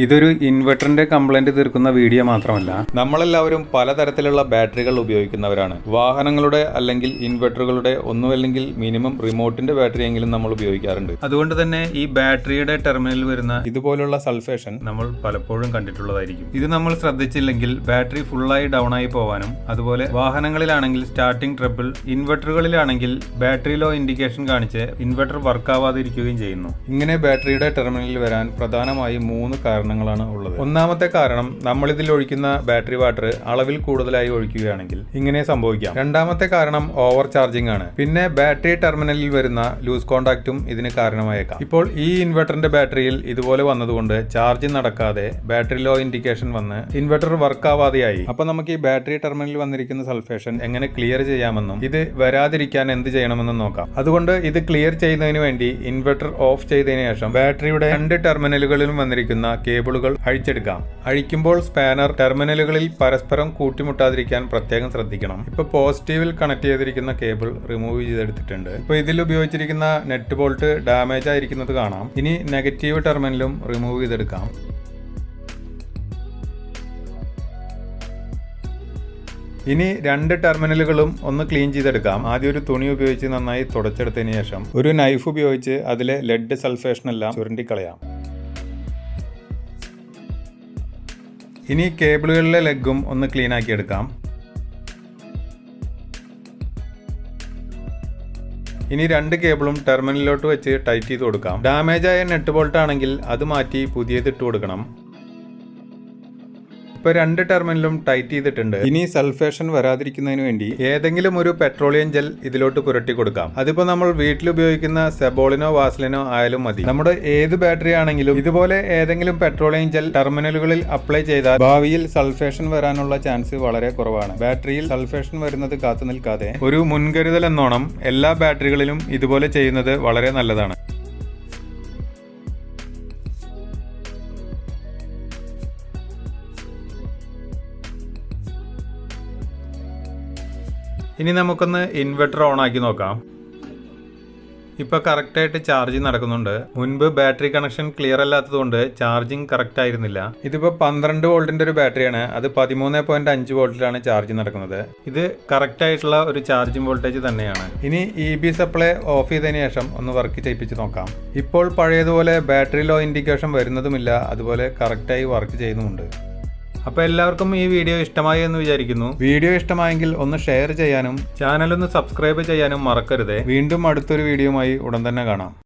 ഇതൊരു ഇൻവെർട്ടറിന്റെ കംപ്ലൈന്റ് തീർക്കുന്ന വീഡിയോ മാത്രമല്ല. നമ്മളെല്ലാവരും പലതരത്തിലുള്ള ബാറ്ററികൾ ഉപയോഗിക്കുന്നവരാണ്. വാഹനങ്ങളുടെ അല്ലെങ്കിൽ ഇൻവെർട്ടറുകളുടെ ഒന്നുമല്ലെങ്കിൽ മിനിമം റിമോട്ടിന്റെ ബാറ്ററി എങ്കിലും നമ്മൾ ഉപയോഗിക്കാറുണ്ട്. അതുകൊണ്ട് തന്നെ ഈ ബാറ്ററിയുടെ ടെർമിനലിൽ വരുന്ന ഇതുപോലുള്ള സൾഫേഷൻ നമ്മൾ പലപ്പോഴും കണ്ടിട്ടുള്ളതായിരിക്കും. ഇത് നമ്മൾ ശ്രദ്ധിച്ചില്ലെങ്കിൽ ബാറ്ററി ഫുള്ളായി ഡൗൺ ആയി പോവാനും അതുപോലെ വാഹനങ്ങളിലാണെങ്കിൽ സ്റ്റാർട്ടിംഗ് ട്രബിൾ ഇൻവെർട്ടറുകളിലാണെങ്കിൽ ബാറ്ററി ലോ ഇൻഡിക്കേഷൻ കാണിച്ച് ഇൻവെർട്ടർ വർക്ക് ആവാതിരിക്കുകയും ചെയ്യുന്നു. ഇങ്ങനെ ബാറ്ററിയുടെ ടെർമിനലിൽ വരാൻ പ്രധാനമായും മൂന്ന് കാരണങ്ങളാണ് ഉള്ളത്. ഒന്നാമത്തെ കാരണം നമ്മൾ ഇതിൽ ഒഴിക്കുന്ന ബാറ്ററി വാട്ടർ അളവിൽ കൂടുതലായി ഒഴിക്കുകയാണെങ്കിൽ ഇങ്ങനെ സംഭവിക്കാം. രണ്ടാമത്തെ കാരണം ഓവർ ചാർജിംഗ് ആണ്. പിന്നെ ബാറ്ററി ടെർമിനലിൽ വരുന്ന ലൂസ് കോണ്ടാക്റ്റും ഇതിന് കാരണമായേക്കാം. ഇപ്പോൾ ഈ ഇൻവെർട്ടറിന്റെ ബാറ്ററിയിൽ ഇതുപോലെ വന്നതുകൊണ്ട് ചാർജ് നടക്കാതെ ബാറ്ററി ലോ ഇൻഡിക്കേഷൻ വന്ന് ഇൻവെർട്ടർ വർക്ക് ആവാതെയായി. അപ്പൊ നമുക്ക് ഈ ബാറ്ററി ടെർമിനലിൽ വന്നിരിക്കുന്ന സൾഫേഷൻ എങ്ങനെ ക്ലിയർ ചെയ്യാമെന്നും ഇത് വരാതിരിക്കാൻ എന്ത് ചെയ്യണമെന്നും നോക്കാം. അതുകൊണ്ട് ഇത് ക്ലിയർ ചെയ്യുന്നതിന് വേണ്ടി ഇൻവെർട്ടർ ഓഫ് ചെയ്തതിനു ശേഷം ബാറ്ററിയുടെ രണ്ട് ടെർമിനലുകളിലും വന്നിരിക്കുന്ന കേബിളുകൾ അഴിച്ചെടുക്കാം. അഴിക്കുമ്പോൾ സ്പാനർ ടെർമിനലുകളിൽ പരസ്പരം കൂട്ടിമുട്ടാതിരിക്കാൻ പ്രത്യേകം ശ്രദ്ധിക്കണം. ഇപ്പൊ പോസിറ്റീവിൽ കണക്ട് ചെയ്തിരിക്കുന്ന കേബിൾ റിമൂവ് ചെയ്തെടുത്തിട്ടുണ്ട്. ഇപ്പൊ ഇതിൽ ഉപയോഗിച്ചിരിക്കുന്ന നെറ്റ് ബോൾട്ട് ഡാമേജ് ആയിരിക്കുന്നത് കാണാം. ഇനി നെഗറ്റീവ് ടെർമിനലും റിമൂവ് ചെയ്തെടുക്കാം. ഇനി രണ്ട് ടെർമിനലുകളും ഒന്ന് ക്ലീൻ ചെയ്തെടുക്കാം. ആദ്യം ഒരു തുണി ഉപയോഗിച്ച് നന്നായി തുടച്ചെടുത്തതിന് ശേഷം ഒരു നൈഫ് ഉപയോഗിച്ച് അതിലെ ലെഡ് സൾഫേഷനെല്ലാം ചുരണ്ടിക്കളയാം. ഇനി കേബിളുകളിലെ ലെഗും ഒന്ന് ക്ലീൻ ആക്കി എടുക്കാം. ഇനി രണ്ട് കേബിളും ടെർമിനലിലോട്ട് വെച്ച് ടൈറ്റ് ചെയ്ത് കൊടുക്കാം. ഡാമേജ് ആയ നെറ്റ് ബോൾട്ട് ആണെങ്കിൽ അത് മാറ്റി പുതിയത് ഇട്ട് കൊടുക്കണം. ഇപ്പൊ രണ്ട് ടെർമിനലും ടൈറ്റ് ചെയ്തിട്ടുണ്ട്. ഇനി സൾഫേഷൻ വരാതിരിക്കുന്നതിന് വേണ്ടി ഏതെങ്കിലും ഒരു പെട്രോളിയം ജെൽ ഇതിലോട്ട് പുരട്ടി കൊടുക്കാം. അതിപ്പോ നമ്മൾ വീട്ടിൽ ഉപയോഗിക്കുന്ന സെബോളിനോ വാസ്ലിനോ ആയാലും മതി. നമ്മുടെ ഏത് ബാറ്ററി ആണെങ്കിലും ഇതുപോലെ ഏതെങ്കിലും പെട്രോളിയം ജെൽ ടെർമിനലുകളിൽ അപ്ലൈ ചെയ്താൽ ഭാവിയിൽ സൾഫേഷൻ വരാനുള്ള ചാൻസ് വളരെ കുറവാണ്. ബാറ്ററിയിൽ സൾഫേഷൻ വരുന്നത് കാത്തു നിൽക്കാതെ ഒരു മുൻകരുതൽ എന്നോണം എല്ലാ ബാറ്ററികളിലും ഇതുപോലെ ചെയ്യുന്നത് വളരെ നല്ലതാണ്. ഇനി നമുക്കൊന്ന് ഇൻവെർട്ടർ ഓൺ ആക്കി നോക്കാം. ഇപ്പൊ കറക്റ്റായിട്ട് ചാർജിങ് നടക്കുന്നുണ്ട്. മുൻപ് ബാറ്ററി കണക്ഷൻ ക്ലിയർ അല്ലാത്തതുകൊണ്ട് ചാർജിങ് കറക്റ്റ് ആയിരുന്നില്ല. ഇതിപ്പോ പന്ത്രണ്ട് വോൾട്ടിന്റെ ഒരു ബാറ്ററിയാണ്. അത് പതിമൂന്ന് പോയിന്റ് അഞ്ച് വോൾട്ടിലാണ് ചാർജ് നടക്കുന്നത്. ഇത് കറക്റ്റ് ആയിട്ടുള്ള ഒരു ചാർജിങ് വോൾട്ടേജ് തന്നെയാണ്. ഇനി ഇ ബി സപ്ലൈ ഓഫ് ചെയ്തതിനു ശേഷം ഒന്ന് വർക്ക് ചെയ്യിപ്പിച്ച് നോക്കാം. ഇപ്പോൾ പഴയതുപോലെ ബാറ്ററി ലോ ഇൻഡിക്കേഷൻ വരുന്നതുമില്ല. അതുപോലെ കറക്റ്റായി വർക്ക് ചെയ്യുന്നുമുണ്ട്. അപ്പോൾ എല്ലാവർക്കും ഈ വീഡിയോ ഇഷ്ടമായി എന്ന് വിചാരിക്കുന്നു. വീഡിയോ ഇഷ്ടമായെങ്കിൽ ഒന്ന് ഷെയർ ചെയ്യാനും ചാനൽ ഒന്ന് സബ്സ്ക്രൈബ് ചെയ്യാനും മറക്കരുത്. വീണ്ടും അടുത്തൊരു വീഡിയോയുമായി ഉടൻ തന്നെ കാണാം.